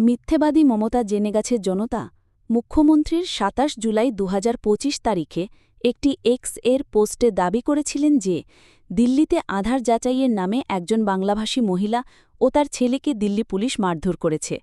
মিথ্যেবাদী মমতা জেনে গেছে জনতা মুখ্যমন্ত্রীর সাতাশ জুলাই দু হাজার পঁচিশ তারিখে একটি এক্সের পোস্টে দাবি করেছিলেন যে, দিল্লিতে আধার যাচাইয়ের নামে একজন বাংলাভাষী মহিলা ও তার ছেলেকে দিল্লি পুলিশ মারধর করেছে।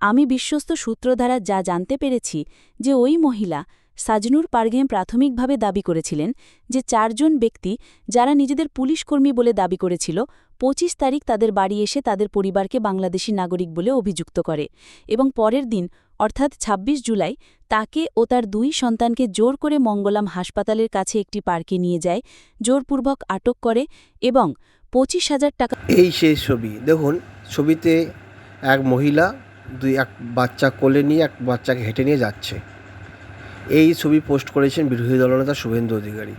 আমি বিশ্বস্ত সূত্র দ্বারা যা জানতে পেরেছি যে ওই মহিলা সাজনুর পারগেম প্রাথমিকভাবে দাবি করেছিলেন যে চারজন ব্যক্তি যারা নিজেদের পুলিশকর্মী বলে দাবি করেছিল, পঁচিশ তারিখ তাদের বাড়ি এসে তাদের পরিবারকে বাংলাদেশি নাগরিক বলে অভিযুক্ত করে এবং পরের দিন, অর্থাৎ ২৬ জুলাই, তাকে ও তার দুই সন্তানকে জোর করে মঙ্গলাম হাসপাতালের কাছে একটি পার্কে নিয়ে যায়, জোরপূর্বক আটক করে এবং পঁচিশ হাজার টাকা এই সেই ছবি। দেখুন, ছবিতে এক মহিলা, দুই, এক বাচ্চা কোলে নিয়ে এক বাচ্চাকে হেঁটে নিয়ে যাচ্ছে। এই ছবি পোস্ট করেছেন বিরোধী দলনেতা শুভেন্দু অধিকারী।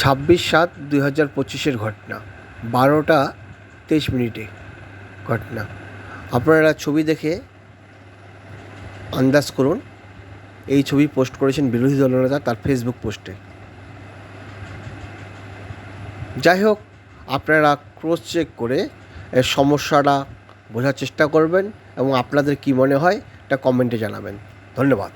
ছাব্বিশ সাত দুই হাজার পঁচিশের ঘটনা, বারোটা তেইশ মিনিটে ঘটনা। আপনারা ছবি দেখে আন্দাজ করুন, এই ছবি পোস্ট করেছেন বিরোধী দলনেতা তার ফেসবুক পোস্টে। যাই হোক, আপনারা ক্রস চেক করে এর সমস্যাটা বোঝার চেষ্টা করবেন এবং আপনাদের কি মনে হয় এটা কমেন্টে জানাবেন। ধন্যবাদ।